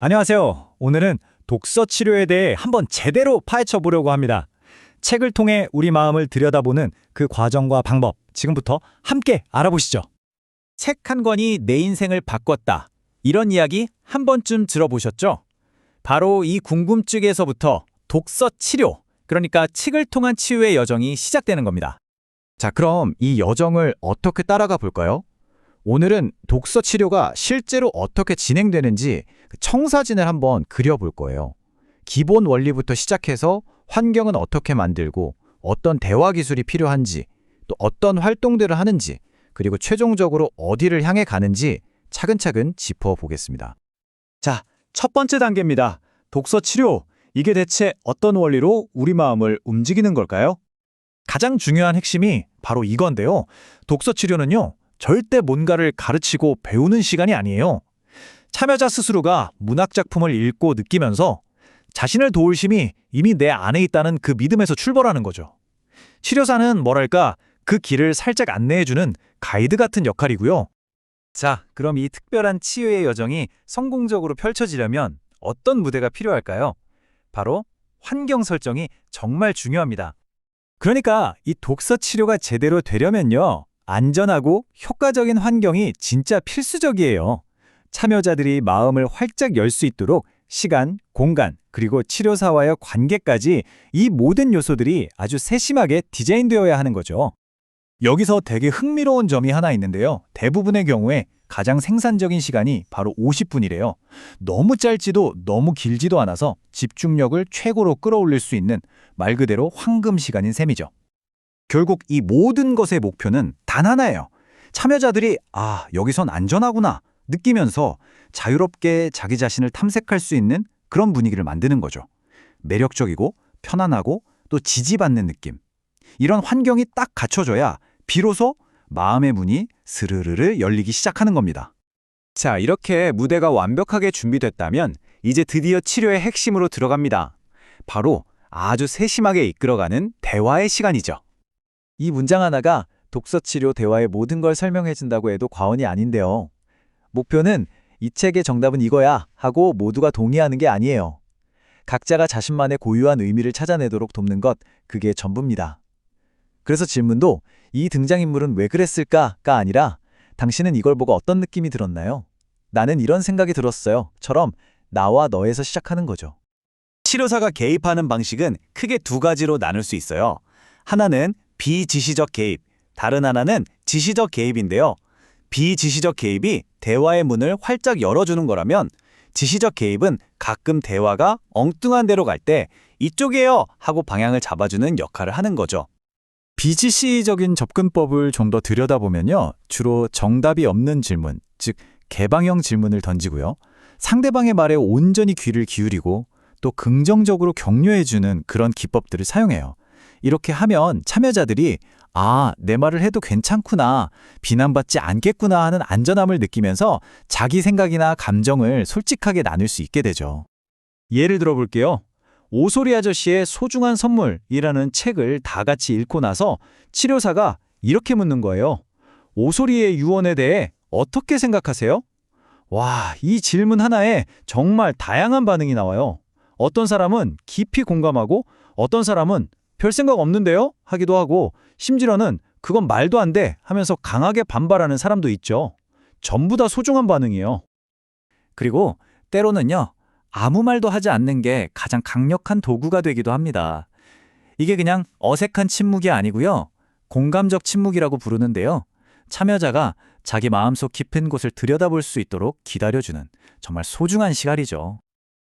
안녕하세요. 오늘은 독서 치료에 대해 한번 제대로 파헤쳐 보려고 합니다. 책을 통해 우리 마음을 들여다보는 그 과정과 방법, 지금부터 함께 알아보시죠. 책 한 권이 내 인생을 바꿨다. 이런 이야기 한 번쯤 들어보셨죠? 바로 이 궁금증에서부터 독서 치료, 그러니까 책을 통한 치유의 여정이 시작되는 겁니다. 자, 그럼 이 여정을 어떻게 따라가 볼까요? 오늘은 독서 치료가 실제로 어떻게 진행되는지 그 청사진을 한번 그려볼 거예요. 기본 원리부터 시작해서 환경은 어떻게 만들고 어떤 대화 기술이 필요한지 또 어떤 활동들을 하는지 그리고 최종적으로 어디를 향해 가는지 차근차근 짚어보겠습니다. 자, 첫 번째 단계입니다. 독서 치료. 이게 대체 어떤 원리로 우리 마음을 움직이는 걸까요? 가장 중요한 핵심이 바로 이건데요. 독서 치료는요, 절대 뭔가를 가르치고 배우는 시간이 아니에요. 참여자 스스로가 문학작품을 읽고 느끼면서 자신을 도울 힘이 이미 내 안에 있다는 그 믿음에서 출발하는 거죠. 치료사는 뭐랄까 그 길을 살짝 안내해주는 가이드 같은 역할이고요. 자, 그럼 이 특별한 치유의 여정이 성공적으로 펼쳐지려면 어떤 무대가 필요할까요? 바로 환경 설정이 정말 중요합니다. 그러니까 이 독서 치료가 제대로 되려면요. 안전하고 효과적인 환경이 진짜 필수적이에요. 참여자들이 마음을 활짝 열 수 있도록 시간, 공간, 그리고 치료사와의 관계까지 이 모든 요소들이 아주 세심하게 디자인되어야 하는 거죠. 여기서 되게 흥미로운 점이 하나 있는데요. 대부분의 경우에 가장 생산적인 시간이 바로 50분이래요. 너무 짧지도 너무 길지도 않아서 집중력을 최고로 끌어올릴 수 있는 말 그대로 황금 시간인 셈이죠. 결국 이 모든 것의 목표는 단 하나예요. 참여자들이 아, 여기선 안전하구나 느끼면서 자유롭게 자기 자신을 탐색할 수 있는 그런 분위기를 만드는 거죠. 매력적이고 편안하고 또 지지받는 느낌. 이런 환경이 딱 갖춰져야 비로소 마음의 문이 스르르르 열리기 시작하는 겁니다. 자, 이렇게 무대가 완벽하게 준비됐다면 이제 드디어 치료의 핵심으로 들어갑니다. 바로 아주 세심하게 이끌어가는 대화의 시간이죠. 이 문장 하나가 독서 치료 대화의 모든 걸 설명해 준다고 해도 과언이 아닌데요. 목표는 이 책의 정답은 이거야 하고 모두가 동의하는 게 아니에요. 각자가 자신만의 고유한 의미를 찾아내도록 돕는 것, 그게 전부입니다. 그래서 질문도 이 등장인물은 왜 그랬을까가 아니라 당신은 이걸 보고 어떤 느낌이 들었나요? 나는 이런 생각이 들었어요. 처럼 나와 너에서 시작하는 거죠. 치료사가 개입하는 방식은 크게 두 가지로 나눌 수 있어요. 하나는 비지시적 개입, 다른 하나는 지시적 개입인데요. 비지시적 개입이 대화의 문을 활짝 열어주는 거라면 지시적 개입은 가끔 대화가 엉뚱한 데로 갈 때 이쪽이에요 하고 방향을 잡아주는 역할을 하는 거죠. 비지시적인 접근법을 좀 더 들여다보면요. 주로 정답이 없는 질문, 즉 개방형 질문을 던지고요. 상대방의 말에 온전히 귀를 기울이고 또 긍정적으로 격려해주는 그런 기법들을 사용해요. 이렇게 하면 참여자들이 아, 내 말을 해도 괜찮구나, 비난받지 않겠구나 하는 안전함을 느끼면서 자기 생각이나 감정을 솔직하게 나눌 수 있게 되죠. 예를 들어 볼게요. 오소리 아저씨의 소중한 선물이라는 책을 다 같이 읽고 나서 치료사가 이렇게 묻는 거예요. 오소리의 유언에 대해 어떻게 생각하세요? 와, 이 질문 하나에 정말 다양한 반응이 나와요. 어떤 사람은 깊이 공감하고 어떤 사람은 별 생각 없는데요? 하기도 하고 심지어는 그건 말도 안 돼 하면서 강하게 반발하는 사람도 있죠. 전부 다 소중한 반응이에요. 그리고 때로는요. 아무 말도 하지 않는 게 가장 강력한 도구가 되기도 합니다. 이게 그냥 어색한 침묵이 아니고요. 공감적 침묵이라고 부르는데요. 참여자가 자기 마음속 깊은 곳을 들여다볼 수 있도록 기다려주는 정말 소중한 시간이죠.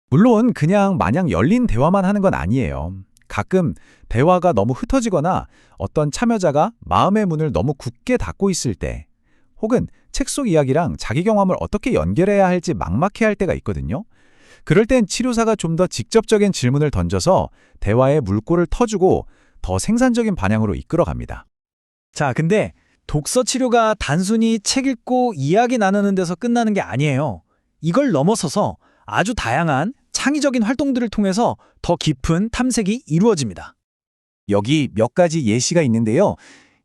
물론 그냥 마냥 열린 대화만 하는 건 아니에요. 가끔 대화가 너무 흩어지거나 어떤 참여자가 마음의 문을 너무 굳게 닫고 있을 때 혹은 책 속 이야기랑 자기 경험을 어떻게 연결해야 할지 막막해 할 때가 있거든요. 그럴 땐 치료사가 좀 더 직접적인 질문을 던져서 대화의 물꼬를 터주고 더 생산적인 방향으로 이끌어갑니다. 자, 근데 독서 치료가 단순히 책 읽고 이야기 나누는 데서 끝나는 게 아니에요. 이걸 넘어서서 아주 다양한 창의적인 활동들을 통해서 더 깊은 탐색이 이루어집니다. 여기 몇 가지 예시가 있는데요.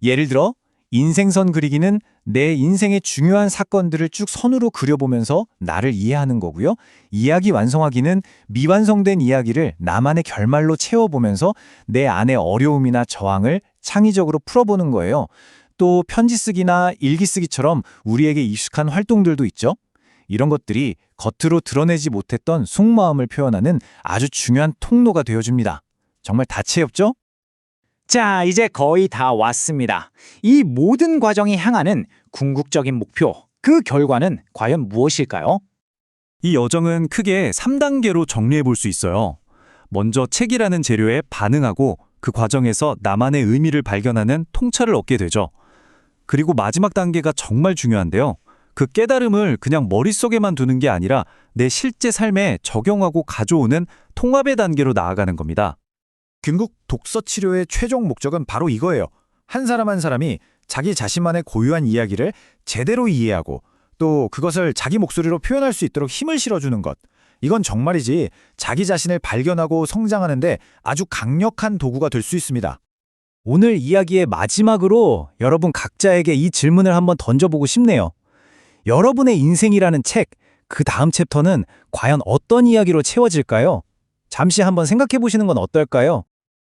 예를 들어 인생선 그리기는 내 인생의 중요한 사건들을 쭉 선으로 그려보면서 나를 이해하는 거고요. 이야기 완성하기는 미완성된 이야기를 나만의 결말로 채워보면서 내 안의 어려움이나 저항을 창의적으로 풀어보는 거예요. 또 편지 쓰기나 일기 쓰기처럼 우리에게 익숙한 활동들도 있죠. 이런 것들이 겉으로 드러내지 못했던 속마음을 표현하는 아주 중요한 통로가 되어줍니다. 정말 다채롭죠? 자, 이제 거의 다 왔습니다. 이 모든 과정이 향하는 궁극적인 목표, 그 결과는 과연 무엇일까요? 이 여정은 크게 3단계로 정리해 볼 수 있어요. 먼저 책이라는 재료에 반응하고 그 과정에서 나만의 의미를 발견하는 통찰을 얻게 되죠. 그리고 마지막 단계가 정말 중요한데요. 그 깨달음을 그냥 머릿속에만 두는 게 아니라 내 실제 삶에 적용하고 가져오는 통합의 단계로 나아가는 겁니다. 궁극 독서 치료의 최종 목적은 바로 이거예요. 한 사람 한 사람이 자기 자신만의 고유한 이야기를 제대로 이해하고 또 그것을 자기 목소리로 표현할 수 있도록 힘을 실어주는 것. 이건 정말이지 자기 자신을 발견하고 성장하는데 아주 강력한 도구가 될 수 있습니다. 오늘 이야기의 마지막으로 여러분 각자에게 이 질문을 한번 던져보고 싶네요. 여러분의 인생이라는 책, 그 다음 챕터는 과연 어떤 이야기로 채워질까요? 잠시 한번 생각해 보시는 건 어떨까요?